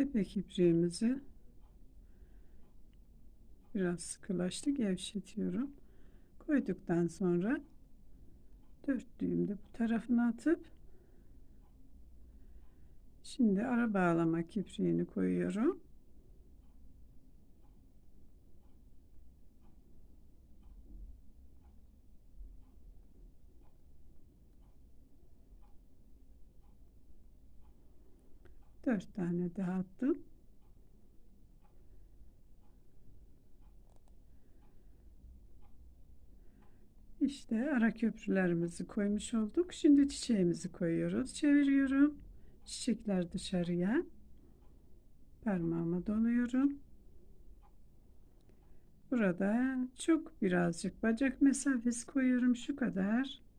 Tepe kipriğimizi biraz sıkılaştı gevşetiyorum. Koyduktan sonra dört düğümde bu tarafına atıp şimdi ara bağlama kipriğini koyuyorum. Dört tane daha attım. İşte ara köprülerimizi koymuş olduk. Şimdi çiçeğimizi koyuyoruz. Çeviriyorum. Çiçekler dışarıya. Parmağıma doluyorum. Burada çok birazcık bacak mesafesi koyuyorum. Şu kadar.